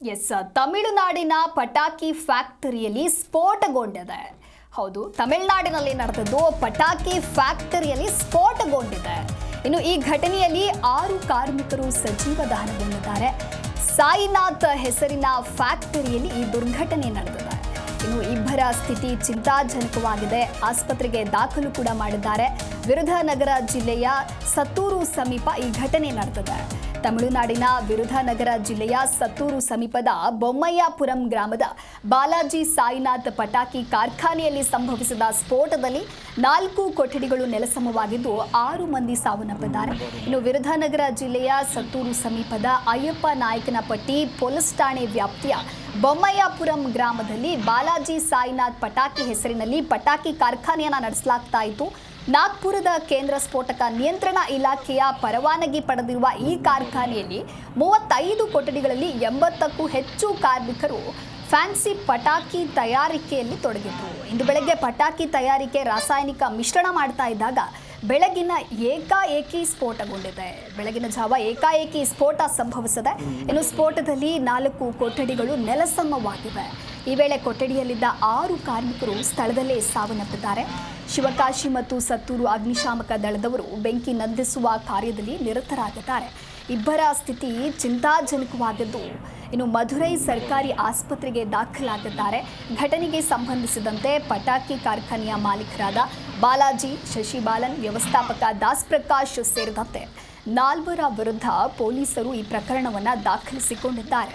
S ತಮಿಳುನಾಡಿನ ಪಟಾಕಿ ಫ್ಯಾಕ್ಟರಿಯಲ್ಲಿ ಸ್ಫೋಟಗೊಂಡಿದೆ. ಹೌದು, ತಮಿಳುನಾಡಿನಲ್ಲಿ ನಡೆದದ್ದು ಪಟಾಕಿ ಫ್ಯಾಕ್ಟರಿಯಲ್ಲಿ ಸ್ಫೋಟಗೊಂಡಿದೆ. ಇನ್ನು ಈ ಘಟನೆಯಲ್ಲಿ ಆರು ಕಾರ್ಮಿಕರು ಸಜೀವ ದಹನಗೊಂಡಿದ್ದಾರೆ ಸಾಯಿನಾಥ್ ಹೆಸರಿನ ಫ್ಯಾಕ್ಟರಿಯಲ್ಲಿ ಈ ದುರ್ಘಟನೆ ನಡೆದಿದೆ. ಇನ್ನು ಇಬ್ಬರ ಸ್ಥಿತಿ ಚಿಂತಾಜನಕವಾಗಿದೆ. ಆಸ್ಪತ್ರೆಗೆ ದಾಖಲು ಕೂಡ ಮಾಡಿದ್ದಾರೆ. ವಿರುಧನಗರ ಜಿಲ್ಲೆಯ ಸತ್ತೂರು ಸಮೀಪ ಈ ಘಟನೆ ನಡೆದಿದೆ. ತಮಿಳುನಾಡಿನ ವಿರುಧನಗರ ಜಿಲ್ಲೆಯ ಸತ್ತೂರು ಸಮೀಪದ ಬೊಮ್ಮಯ್ಯಪುರಂ ಗ್ರಾಮದ ಬಾಲಾಜಿ ಸಾಯಿನಾಥ್ ಪಟಾಕಿ ಕಾರ್ಖಾನೆಯಲ್ಲಿ ಸಂಭವಿಸಿದ ಸ್ಫೋಟದಲ್ಲಿ ನಾಲ್ಕು ಕೊಠಡಿಗಳು ನೆಲಸಮವಾಗಿದ್ದು ಆರು ಮಂದಿ ಸಾವನ್ನಪ್ಪಿದ್ದಾರೆ. ಇನ್ನು ವಿರುಧನಗರ ಜಿಲ್ಲೆಯ ಸತ್ತೂರು ಸಮೀಪದ ಅಯ್ಯಪ್ಪ ನಾಯಕನಪಟ್ಟಿ ಪೊಲೀಸ್ ಠಾಣೆ ವ್ಯಾಪ್ತಿಯ ಬೊಮ್ಮಯ್ಯಪುರಂ ಗ್ರಾಮದಲ್ಲಿ ಬಾಲಾಜಿ ಸಾಯಿನಾಥ್ ಪಟಾಕಿ ಹೆಸರಿನಲ್ಲಿ ಪಟಾಕಿ ಕಾರ್ಖಾನೆಯನ್ನು ನಡೆಸಲಾಗ್ತಾ ಇತ್ತು. ನಾಗ್ಪುರದ ಕೇಂದ್ರ ಸ್ಫೋಟಕ ನಿಯಂತ್ರಣ ಇಲಾಖೆಯ ಪರವಾನಗಿ ಪಡೆದಿರುವ ಈ ಕಾರ್ಖಾನೆಯಲ್ಲಿ ಮೂವತ್ತೈದು ಕೊಠಡಿಗಳಲ್ಲಿ ಎಂಬತ್ತಕ್ಕೂ ಹೆಚ್ಚು ಕಾರ್ಮಿಕರು ಫ್ಯಾನ್ಸಿ ಪಟಾಕಿ ತಯಾರಿಕೆಯಲ್ಲಿ ತೊಡಗಿದ್ದರು. ಇಂದು ಬೆಳಗ್ಗೆ ಪಟಾಕಿ ತಯಾರಿಕೆ ರಾಸಾಯನಿಕ ಮಿಶ್ರಣ ಮಾಡ್ತಾ ಇದ್ದಾಗ ಬೆಳಗಿನ ಏಕಾಏಕಿ ಸ್ಫೋಟಗೊಂಡಿದೆ. ಬೆಳಗಿನ ಜಾವ ಏಕಾಏಕಿ ಸ್ಫೋಟ ಸಂಭವಿಸಿದೆ. ಇನ್ನು ಸ್ಫೋಟದಲ್ಲಿ ನಾಲ್ಕು ಕೊಠಡಿಗಳು ನೆಲಸಮವಾಗಿವೆ. ಈ ವೇಳೆ ಕೊಠಡಿಯಲ್ಲಿದ್ದ ಆರು ಕಾರ್ಮಿಕರು ಸ್ಥಳದಲ್ಲೇ ಸಾವನ್ನಪ್ಪಿದ್ದಾರೆ. ಶಿವಕಾಶಿ ಮತ್ತು ಸತ್ತೂರು ಅಗ್ನಿಶಾಮಕ ದಳದವರು ಬೆಂಕಿ ನಂದಿಸುವ ಕಾರ್ಯದಲ್ಲಿ ನಿರತರಾಗಿದ್ದಾರೆ. ಇಬ್ಬರ ಸ್ಥಿತಿ ಚಿಂತಾಜನಕವಾಗಿದ್ದು ಇನ್ನು ಮಧುರೈ ಸರ್ಕಾರಿ ಆಸ್ಪತ್ರೆಗೆ ದಾಖಲಾಗಿದ್ದಾರೆ. ಘಟನೆಗೆ ಸಂಬಂಧಿಸಿದಂತೆ ಪಟಾಕಿ ಕಾರ್ಖಾನೆಯ ಮಾಲೀಕರಾದ ಬಾಲಾಜಿ ಶಶಿಬಾಲನ್, ವ್ಯವಸ್ಥಾಪಕ ದಾಸ್ ಪ್ರಕಾಶ್ ಸೇರಿದಂತೆ ನಾಲ್ವರ ವಿರುದ್ಧ ಪೊಲೀಸರು ಈ ಪ್ರಕರಣವನ್ನು ದಾಖಲಿಸಿಕೊಂಡಿದ್ದಾರೆ.